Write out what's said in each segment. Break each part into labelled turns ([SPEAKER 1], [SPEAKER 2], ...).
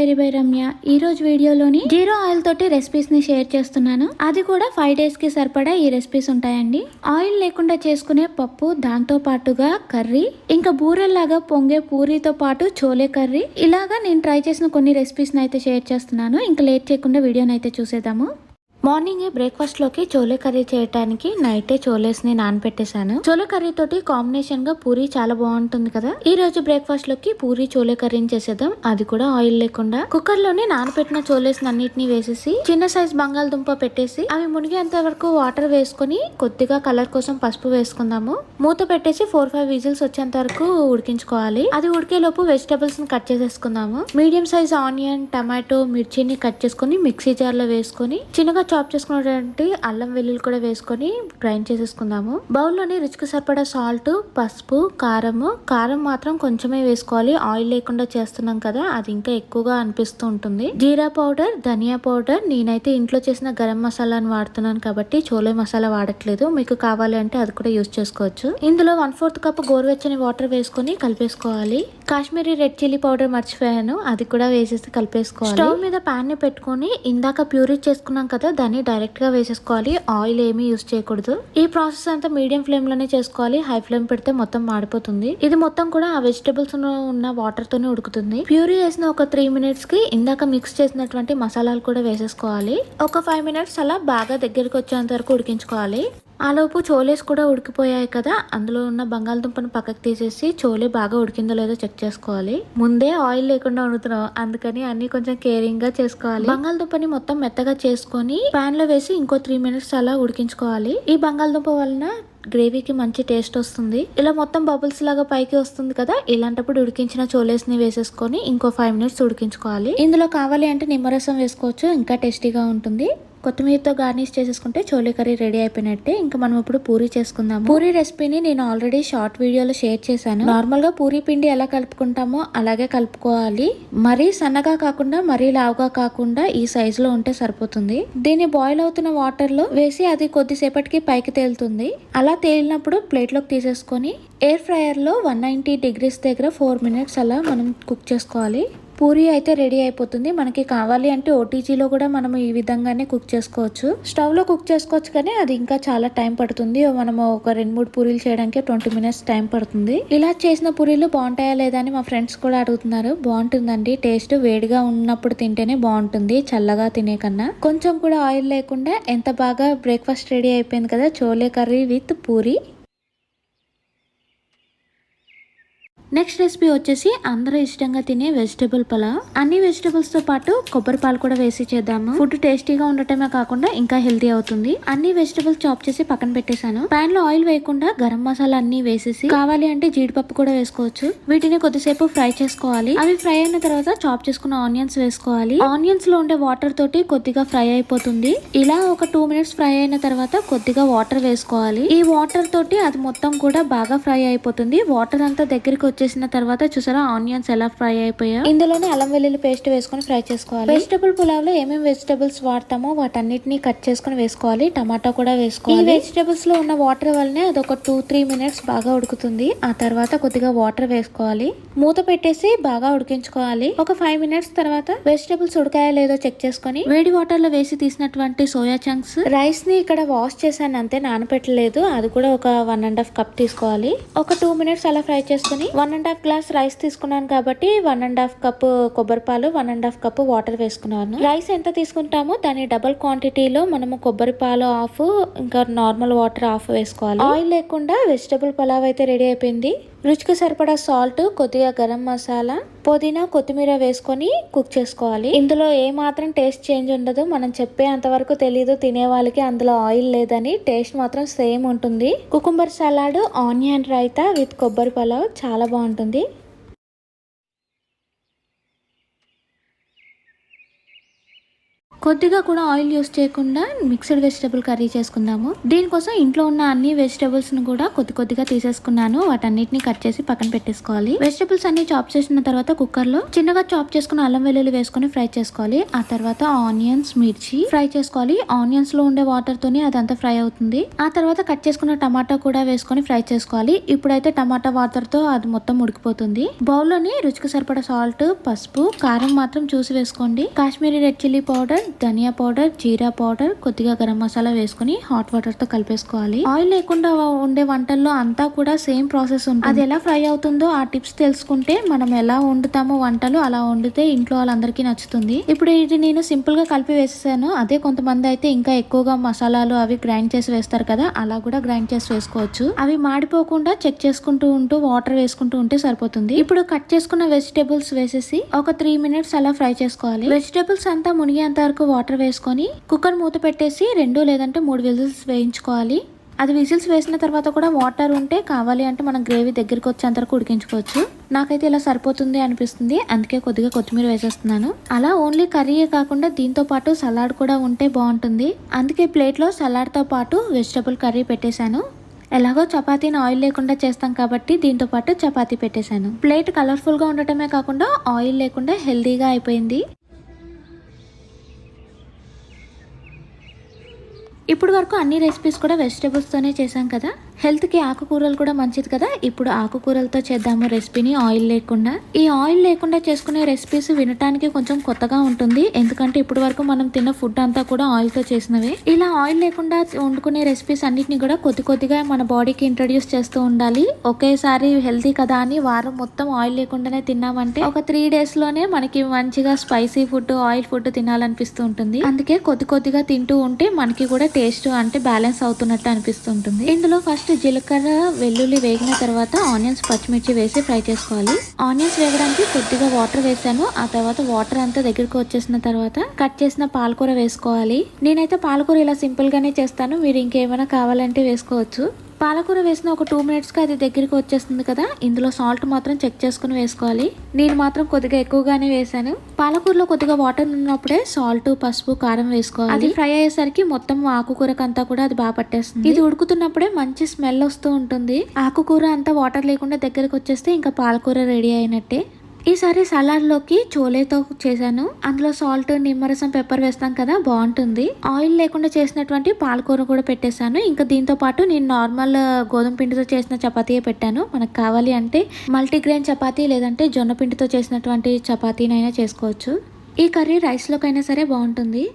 [SPEAKER 1] Dairy by Ramya. ఈ రోజు వీడియోలోని జీరో ఆయిల్ తోటి రెసిపీస్ని షేర్ చేస్తున్నాను. అది కూడా ఫైవ్ డేస్కి సరిపడా ఈ రెసిపీస్ ఉంటాయండి. ఆయిల్ లేకుండా చేసుకునే పప్పు దాంతో పాటుగా కర్రీ ఇంకా బూరెల్లాగా పొంగే పూరితో పాటు చోలే కర్రీ. ఇలాగా నేను ట్రై చేసిన కొన్ని రెసిపీస్ అయితే షేర్ చేస్తున్నాను. ఇంకా లేట్ చేయకుండా వీడియోని అయితే చూసేద్దాము. మార్నింగ్ బ్రేక్ఫాస్ట్లోకి చోలే కర్రీ చేయడానికి నైటే చోలేస్ని నానపెట్టేశాను. చోలే కర్రీ తోటి కాంబినేషన్గా పూరి చాలా బాగుంటుంది కదా? ఈ రోజు బ్రేక్ఫాస్ట్లోకి పూరి చోలే కర్రీని చేసేద్దాం. అది కూడా ఆయిల్ లేకుండా. కుక్కర్లోనే నానపెట్టిన చోలేస్ అన్నిటిని వేసేసి చిన్న సైజ్ బంగాళదుంప పెట్టేసి అవి మునిగేంత వరకు వాటర్ వేసుకొని కొద్దిగా కలర్ కోసం పసుపు వేసుకుందాము. మూత పెట్టేసి ఫోర్ ఫైవ్ విజిల్స్ వచ్చేంత వరకు ఉడికించుకోవాలి. అది ఉడికే లోపు వెజిటబుల్స్ని కట్ చేసేసుకుందాము. మీడియం సైజ్ ఆనియన్ టమాటో మిర్చిని కట్ చేసుకొని మిక్సీ జార్లో వేసుకొని చిన్నగా చాప్ చేసుకున్నటువంటి అల్లం వెల్లుల్లి కూడా వేసుకొని గ్రైండ్ చేసేసుకుందాము. బౌల్లోని రుచికి సరిపడా సాల్ట్ పసుపు కారము. కారం మాత్రం కొంచెమే వేసుకోవాలి. ఆయిల్ లేకుండా చేస్తున్నాం కదా అది ఇంకా ఎక్కువగా అనిపిస్తూ ఉంటుంది. జీరా పౌడర్ ధనియా పౌడర్. నేనైతే ఇంట్లో చేసిన గరం మసాలాను వాడుతున్నాను కాబట్టి చోలే మసాలా వాడట్లేదు. మీకు కావాలి అంటే అది కూడా యూస్ చేసుకోవచ్చు. ఇందులో వన్ ఫోర్త్ కప్ గోరువెచ్చని వాటర్ వేసుకొని కలిపేసుకోవాలి. కాశ్మీరీ రెడ్ చిల్లీ పౌడర్ మర్చిపోయాను. అది కూడా వేసేసి కలిపేసుకోవాలి. స్టవ్ మీద పాన్ని పెట్టుకొని ఇందాక ప్యూరీ చేసుకున్నాం కదా దాన్ని డైరెక్ట్గా వేసేసుకోవాలి. ఆయిల్ ఏమీ యూస్ చేయకూడదు. ఈ ప్రాసెస్ అంతా మీడియం ఫ్లేమ్లోనే చేసుకోవాలి. హై ఫ్లేమ్ పెడితే మొత్తం మాడిపోతుంది. ఇది మొత్తం కూడా ఆ వెజిటబుల్స్ ఉన్న వాటర్ తోనే ఉడుకుతుంది. ప్యూరీ వేసిన ఒక త్రీ మినిట్స్కి ఇందాక మిక్స్ చేసినటువంటి మసాలాలు కూడా వేసేసుకోవాలి. ఒక ఫైవ్ మినిట్స్ అలా బాగా దగ్గరికి వచ్చేంత వరకు ఉడికించుకోవాలి. ఆలోపు చోలేస్ కూడా ఉడికిపోయాయి కదా. అందులో ఉన్న బంగాళదుంపను పక్కకు తీసేసి చోలే బాగా ఉడికిందో లేదో చెక్ చేసుకోవాలి. ముందే ఆయిల్ లేకుండా వండుతున్నాం అందుకని అన్ని కొంచెం కేరింగ్గా చేసుకోవాలి. బంగాళదుంపని మొత్తం మెత్తగా చేసుకొని పాన్లో వేసి ఇంకో త్రీ మినిట్స్ అలా ఉడికించుకోవాలి. ఈ బంగాళదుంప వలన గ్రేవీకి మంచి టేస్ట్ వస్తుంది. ఇలా మొత్తం బబుల్స్ లాగా పైకి వస్తుంది కదా. ఇలాంటప్పుడు ఉడికించిన చోలేస్ని వేసేసుకొని ఇంకో ఫైవ్ మినిట్స్ ఉడికించుకోవాలి. ఇందులో కావాలి అంటే నిమ్మరసం వేసుకోవచ్చు. ఇంకా టేస్టీగా ఉంటుంది. కొత్తిమీరతో గార్నిష్ చేసేసుకుంటే చోలే కర్రీ రెడీ అయిపోయినట్టే. ఇంకా మనం ఇప్పుడు పూరి చేసుకుందాం పూరి రెసిపీని నేను ఆల్రెడీ షార్ట్ వీడియోలో షేర్ చేశాను. నార్మల్గా పూరి పిండి ఎలా కలుపుకుంటామో అలాగే కలుపుకోవాలి. మరీ సన్నగా కాకుండా మరీ లావుగా కాకుండా ఈ సైజులో ఉంటే సరిపోతుంది. దీన్ని బాయిల్ అవుతున్న వాటర్లో వేసి అది కొద్దిసేపటికి పైకి తేలుతుంది. అలా తేలినప్పుడు ప్లేట్లోకి తీసేసుకొని ఎయిర్ ఫ్రైయర్లో వన్ నైన్టీ డిగ్రీస్ దగ్గర ఫోర్ మినిట్స్ అలా మనం కుక్ చేసుకోవాలి. పూరి అయితే రెడీ అయిపోతుంది. మనకి కావాలి అంటే ఓటీజీలో కూడా మనం ఈ విధంగానే కుక్ చేసుకోవచ్చు. స్టవ్లో కుక్ చేసుకోవచ్చు కానీ అది ఇంకా చాలా టైం పడుతుంది. మనం ఒక రెండు మూడు పూరీలు చేయడానికి ట్వంటీ మినిట్స్ టైం పడుతుంది. ఇలా చేసిన పూరీలు బాగుంటాయా లేదా అని మా ఫ్రెండ్స్ కూడా అడుగుతున్నారు. బాగుంటుందండి. టేస్ట్ వేడిగా ఉన్నప్పుడు తింటేనే బాగుంటుంది. చల్లగా తినే కన్నా. కొంచెం కూడా ఆయిల్ లేకుండా ఎంత బాగా బ్రేక్ఫాస్ట్ రెడీ అయిపోయింది కదా chole curry with puri. Next recipe వచ్చేసి అందరూ ఇష్టంగా తినే వెజిటబుల్ పలావ్. అన్ని వెజిటబుల్స్తో పాటు కొబ్బరి పాలు కూడా వేసి చేద్దాము. ఫుడ్ టేస్టీగా ఉండటమే కాకుండా ఇంకా హెల్తీ అవుతుంది. అన్ని వెజిటబుల్స్ చాప్ చేసి పక్కన పెట్టేశాను. పాన్లో ఆయిల్ వేయకుండా గరం మసాలా అన్ని వేసేసి కావాలి అంటే జీడిపప్పు కూడా వేసుకోవచ్చు. వీటిని కొద్దిసేపు ఫ్రై చేసుకోవాలి. అవి ఫ్రై అయిన తర్వాత చాప్ చేసుకున్న ఆనియన్స్ వేసుకోవాలి. ఆనియన్స్లో ఉండే వాటర్ తోటి కొద్దిగా ఫ్రై అయిపోతుంది. ఇలా ఒక టూ మినిట్స్ ఫ్రై అయిన తర్వాత కొద్దిగా వాటర్ వేసుకోవాలి. ఈ వాటర్ తోటి అది మొత్తం కూడా బాగా ఫ్రై అయిపోతుంది. వాటర్ అంతా దగ్గరికి వచ్చి వచ్చేసిన తర్వాత చూసారా ఆనియన్స్ ఎలా ఫ్రై అయిపోయా ఇందులోనే అల్లం వెల్లుల్లి పేస్ట్ వేసుకొని ఫ్రై చేసుకోవాలి. వెజిటబుల్ పులావ్లో ఏమేమి వెజిటబుల్స్ వాడతామో వాటన్నిటిని కట్ చేసుకొని వేసుకోవాలి. టమాటా కూడా వేసుకోవాలి. వెజిటబుల్స్లో ఉన్న వాటర్ వల్లనే అది ఒక టూ త్రీ మినిట్స్ బాగా ఉడుకుతుంది. ఆ తర్వాత కొద్దిగా వాటర్ వేసుకోవాలి. మూత పెట్టేసి బాగా ఉడికించుకోవాలి. ఒక ఫైవ్ మినిట్స్ తర్వాత వెజిటబుల్స్ ఉడకాయా లేదో చెక్ చేసుకొని వేడి వాటర్లో వేసి తీసినటువంటి సోయా చంక్స్ రైస్ని ఇక్కడ వాష్ చేశాను అంతే నానపెట్టలేదు. అది కూడా ఒక వన్ అండ్ హాఫ్ కప్ తీసుకోవాలి. ఒక టూ మినిట్స్ అలా ఫ్రై చేసుకుని one one and half glass rice తీసుకున్నాను కాబట్టి వన్ అండ్ హాఫ్ కప్ కొబ్బరి పాలు one and half cup water వేసుకున్నాను. రైస్ ఎంత తీసుకుంటామో దాని డబల్ క్వాంటిటీలో మనము కొబ్బరి పాలు ఆఫ్ ఇంకా నార్మల్ వాటర్ ఆఫ్ వేసుకోవాలి. ఆయిల్ లేకుండా వెజిటబుల్ పలావ్ అయితే రెడీ అయిపోయింది. రుచికి సరిపడా సాల్ట్ కొద్దిగా గరం మసాలా పుదీనా కొత్తిమీర వేసుకొని కుక్ చేసుకోవాలి. ఇందులో ఏ మాత్రం టేస్ట్ చేంజ్ ఉండదు. మనం చెప్పే అంతవరకు తెలీదు. తినే వాళ్ళకి అందులో ఆయిల్ లేదని టేస్ట్ మాత్రం సేమ్ ఉంటుంది. Cucumber salad onion raita with కొబ్బరి పలావ్ చాలా బాగుంటుంది. కొద్దిగా కూడా ఆయిల్ యూస్ చేయకుండా మిక్స్డ్ వెజిటబుల్ కర్రీ చేసుకుందాము. దీనికోసం ఇంట్లో ఉన్న అన్ని వెజిటబుల్స్ను కూడా కొద్ది కొద్దిగా తీసేసుకున్నాను. వాటన్నిటిని కట్ చేసి పక్కన పెట్టేసుకోవాలి. వెజిటబుల్స్ అన్ని చాప్ చేసిన తర్వాత కుక్కర్లో చిన్నగా చాప్ చేసుకున్న అల్లం వెల్లుల్లి వేసుకొని ఫ్రై చేసుకోవాలి. ఆ తర్వాత ఆనియన్స్ మిర్చి ఫ్రై చేసుకోవాలి. ఆనియన్స్లో ఉండే వాటర్ తోనే అదంతా ఫ్రై అవుతుంది. ఆ తర్వాత కట్ చేసుకున్న టమాటా కూడా వేసుకొని ఫ్రై చేసుకోవాలి. ఇప్పుడైతే టమాటా వాటర్తో అది మొత్తం ఉడికిపోతుంది. బౌల్లోని రుచికి సరిపడా సాల్ట్ పసుపు కారం మాత్రం చూసి వేసుకోండి. కాశ్మీరీ రెడ్ చిల్లీ పౌడర్ ధనియా పౌడర్ జీరా పౌడర్ కొద్దిగా గరం మసాలా వేసుకుని హాట్ వాటర్తో కలిపేసుకోవాలి. ఆయిల్ లేకుండా ఉండే వంటల్లో అంతా కూడా సేమ్ ప్రాసెస్ ఉంటుంది. అది ఎలా ఫ్రై అవుతుందో ఆ టిప్స్ తెలుసుకుంటే మనం ఎలా వండుతామో వంటలు అలా వండితే ఇంట్లో వాళ్ళందరికీ నచ్చుతుంది. ఇప్పుడు ఇది నేను సింపుల్గా కలిపి వేసేసాను. అదే కొంతమంది అయితే ఇంకా ఎక్కువగా మసాలాలు అవి గ్రైండ్ చేసి వేస్తారు కదా అలా కూడా గ్రైండ్ చేసి వేసుకోవచ్చు. అవి మాడిపోకుండా చెక్ చేసుకుంటూ ఉంటూ వాటర్ వేసుకుంటూ ఉంటే సరిపోతుంది. ఇప్పుడు కట్ చేసుకున్న వెజిటేబుల్స్ వేసేసి ఒక త్రీ మినిట్స్ అలా ఫ్రై చేసుకోవాలి. వెజిటేబుల్స్ అంతా మునిగేంత వరకు వాటర్ వేసుకొని కుక్కర్ మూత పెట్టేసి రెండు లేదంటే మూడు విజిల్స్ వేయించుకోవాలి. అది విజిల్స్ వేసిన తర్వాత కూడా వాటర్ ఉంటే కావాలి అంటే మనం గ్రేవీ దగ్గరికి వచ్చేంత వరకు ఉడికించుకోవచ్చు. నాకైతే ఇలా సరిపోతుంది అనిపిస్తుంది. అందుకే కొద్దిగా కొత్తిమీర వేసేస్తున్నాను. అలా ఓన్లీ కర్రీయే కాకుండా దీంతో పాటు సలాడ్ కూడా ఉంటే బాగుంటుంది. అందుకే ప్లేట్లో సలాడ్తో పాటు వెజిటబుల్ కర్రీ పెట్టేశాను. ఎలాగో చపాతీని ఆయిల్ లేకుండా చేస్తాం కాబట్టి దీంతో పాటు చపాతీ పెట్టేశాను. ప్లేట్ కలర్ఫుల్గా ఉండటమే కాకుండా ఆయిల్ లేకుండా హెల్దీగా అయిపోయింది. ఇప్పుడు వరకు అన్ని రెసిపీస్ కూడా వెజిటేబుల్స్తోనే చేశాం కదా? హెల్త్కి ఆకుకూరలు కూడా మంచిది కదా? ఇప్పుడు ఆకుకూరలతో చేద్దాము రెసిపీని. ఆయిల్ లేకుండా. ఈ ఆయిల్ లేకుండా చేసుకునే రెసిపీస్ వినటానికి కొంచెం కొత్తగా ఉంటుంది. ఎందుకంటే ఇప్పటి వరకు మనం తిన్న ఫుడ్ అంతా కూడా ఆయిల్తో చేసినవే. ఇలా ఆయిల్ లేకుండా వండుకునే రెసిపీస్ అన్నిటిని కూడా కొద్ది కొద్దిగా మన బాడీకి ఇంట్రడ్యూస్ చేస్తూ ఉండాలి. ఒకేసారి హెల్తీ కదా అని వారం మొత్తం ఆయిల్ లేకుండానే తిన్నామంటే ఒక త్రీ డేస్లోనే మనకి మంచిగా స్పైసీ ఫుడ్ ఆయిల్ ఫుడ్ తినాలనిపిస్తూ ఉంటుంది. అందుకే కొద్ది కొద్దిగా తింటూ ఉంటే మనకి కూడా టేస్ట్ అంటే బ్యాలెన్స్ అవుతున్నట్టు అనిపిస్తుంటుంది ఇందులో ఫస్ట్ జీలకర్ర వెల్లుల్లి వేగిన తర్వాత ఆనియన్స్ పచ్చిమిర్చి వేసి ఫ్రై చేసుకోవాలి. ఆనియన్స్ వేగడానికి కొద్దిగా వాటర్ వేసాను. ఆ తర్వాత వాటర్ అంతా దగ్గరకు వచ్చేసిన తర్వాత కట్ చేసిన పాలకూర వేసుకోవాలి. నేనైతే పాలకూర ఇలా సింపుల్ గానే చేస్తాను. మీరు ఇంకేమైనా కావాలంటే వేసుకోవచ్చు. పాలకూర వేసిన ఒక టూ మినిట్స్కి అది దగ్గరికి వచ్చేస్తుంది కదా. ఇందులో సాల్ట్ మాత్రం చెక్ చేసుకుని వేసుకోవాలి. నేను మాత్రం కొద్దిగా ఎక్కువగానే వేసాను. పాలకూరలో కొద్దిగా వాటర్ ఉన్నప్పుడే సాల్ట్ పసుపు కారం వేసుకోవాలి. అది ఫ్రై అయ్యేసరికి మొత్తం ఆకుకూరకంతా కూడా అది బాగా పట్టేస్తుంది. ఇది ఉడుకుతున్నప్పుడే మంచి స్మెల్ వస్తూ ఉంటుంది. ఆకుకూర అంతా వాటర్ లేకుండా దగ్గరికి వచ్చేస్తే ఇంకా పాలకూర రెడీ అయినట్టే. ఈసారి సలాడ్లోకి చోలేతో చేశాను. అందులో సాల్ట్ నిమ్మరసం పెప్పర్ వేస్తాం కదా బాగుంటుంది. ఆయిల్ లేకుండా చేసినటువంటి పాలకూర కూడా పెట్టేశాను. ఇంకా దీంతో పాటు నేను నార్మల్ గోధుమ పిండితో చేసిన చపాతీయే పెట్టాను. మనకు కావాలి అంటే మల్టీగ్రెయిన్ చపాతీ లేదంటే జొన్న పిండితో చేసినటువంటి చపాతీనైనా చేసుకోవచ్చు. ఈ కర్రీ రైస్లోకైనా సరే బాగుంటుంది.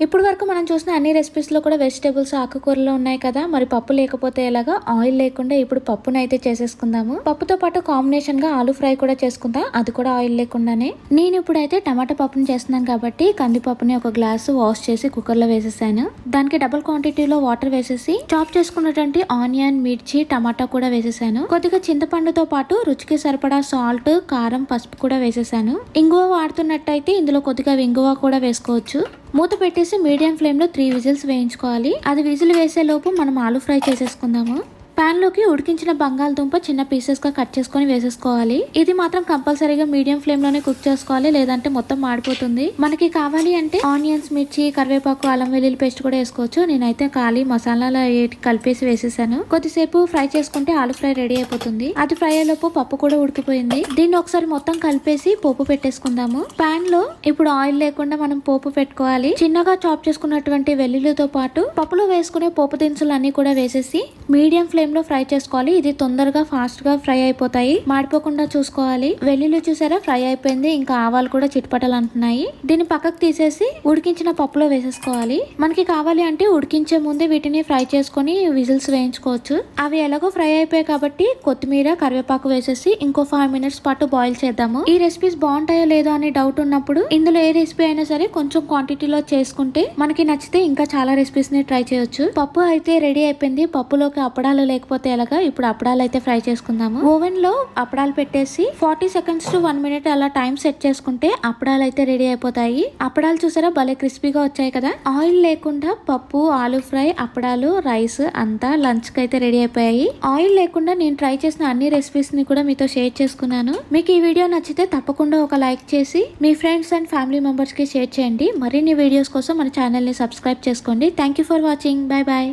[SPEAKER 1] ఇప్పుడు వరకు మనం చూసిన అన్ని రెసిపీస్లో కూడా వెజిటేబుల్స్ ఆకుకూరలు ఉన్నాయి కదా. మరి పప్పు లేకపోతే ఎలాగా? ఆయిల్ లేకుండా ఇప్పుడు పప్పును అయితే చేసేసుకుందాము. పప్పుతో పాటు కాంబినేషన్గా ఆలు ఫ్రై కూడా చేసుకుందాం? అది కూడా ఆయిల్ లేకుండానే. నేను ఇప్పుడైతే టమాటా పప్పును చేస్తున్నాను కాబట్టి కందిపప్పుని ఒక గ్లాసు వాష్ చేసి కుక్కర్లో వేసేసాను. దానికి డబుల్ క్వాంటిటీలో వాటర్ వేసేసి చాప్ చేసుకున్నటువంటి ఆనియన్ మిర్చి టమాటా కూడా వేసేసాను. కొద్దిగా చింతపండుతో పాటు రుచికి సరిపడా సాల్ట్ కారం పసుపు కూడా వేసేసాను. ఇంగువ వాడుతున్నట్టయితే ఇందులో కొద్దిగా ఇంగువ కూడా వేసుకోవచ్చు. మూత పెట్టేసి మీడియం ఫ్లేమ్లో త్రీ విజిల్స్ వేయించుకోవాలి. అది విజిల్ వేసే లోపు మనం ఆలు ఫ్రై చేసేసుకుందాము. పాన్లోకి ఉడికించిన బంగాళదుంప చిన్న పీసెస్గా కట్ చేసుకొని వేసేసుకోవాలి. ఇది మాత్రం కంపల్సరీగా మీడియం ఫ్లేమ్లోనే కుక్ చేసుకోవాలి లేదంటే మొత్తం మాడిపోతుంది. మనకి కావాలి అంటే ఆనియన్స్ మిర్చి కరివేపాకు అల్లం వెల్లుల్లి పేస్ట్ కూడా వేసుకోవచ్చు. నేనైతే ఖాళీ మసాలాలు కలిపేసి వేసేసాను. కొద్దిసేపు ఫ్రై చేసుకుంటే ఆలు ఫ్రై రెడీ అయిపోతుంది. అది ఫ్రై అయ్యేలోపు పప్పు కూడా ఉడికిపోయింది. దీన్ని ఒకసారి మొత్తం కలిపేసి పోపు పెట్టేసుకుందాము. పాన్లో ఇప్పుడు ఆయిల్ లేకుండా మనం పోపు పెట్టుకోవాలి. చిన్నగా చాప్ చేసుకున్నటువంటి వెల్లుల్లితో పాటు పప్పులో వేసుకునే పోపు దినుసులు అన్ని కూడా వేసేసి మీడియం ఫ్లేమ్ ఫ్లేమ్లో ఫ్రై చేసుకోవాలి. ఇది తొందరగా ఫాస్ట్గా ఫ్రై అయిపోతాయి. మాడిపోకుండా చూసుకోవాలి. వెల్లుల్లి చూసారా? ఫ్రై అయిపోయింది. ఇంకా ఆవాలు కూడా చిట్పటలు అంటున్నాయి దీన్ని పక్కకు తీసేసి ఉడికించిన పప్పులో వేసేసుకోవాలి. మనకి కావాలి అంటే ఉడికించే ముందే వీటిని ఫ్రై చేసుకొని విజిల్స్ వేయించుకోవచ్చు. అవి ఎలాగో ఫ్రై అయిపోయాయి కాబట్టి కొత్తిమీర కరివేపాకు వేసేసి ఇంకో ఫైవ్ మినిట్స్ పాటు బాయిల్ చేద్దాము. ఈ రెసిపీస్ బాగుంటాయో లేదో అని డౌట్ ఉన్నప్పుడు ఇందులో ఏ రెసిపీ అయినా సరే కొంచెం క్వాంటిటీలో చేసుకుంటే మనకి నచ్చితే ఇంకా చాలా రెసిపీస్ని ట్రై చేయొచ్చు. పప్పు అయితే రెడీ అయిపోయింది. పప్పులోకి అప్పడాలు లేకపోతే ఎలాగా? ఇప్పుడు అప్పడాలు అయితే ఫ్రై చేసుకుందాము. ఓవెన్లో అప్పడాలు పెట్టేసి forty seconds to one minute అలా టైం సెట్ చేసుకుంటే అప్పడాలు అయితే రెడీ అయిపోతాయి. అప్పడాలు చూసారా? భలే క్రిస్పీగా వచ్చాయి కదా? ఆయిల్ లేకుండా పప్పు ఆలు ఫ్రై అప్పడాలు రైస్ అంతా లంచ్కి అయితే రెడీ అయిపోయాయి. ఆయిల్ లేకుండా నేను ట్రై చేసిన అన్ని రెసిపీస్ని కూడా మీతో షేర్ చేసుకున్నాను. మీకు ఈ వీడియో నచ్చితే తప్పకుండా ఒక లైక్ చేసి మీ ఫ్రెండ్స్ అండ్ ఫ్యామిలీ మెంబర్స్కి షేర్ చేయండి. మరిన్ని వీడియోస్ కోసం మన ఛానల్ని సబ్స్క్రైబ్ చేసుకోండి. Thank you for watching. Bye bye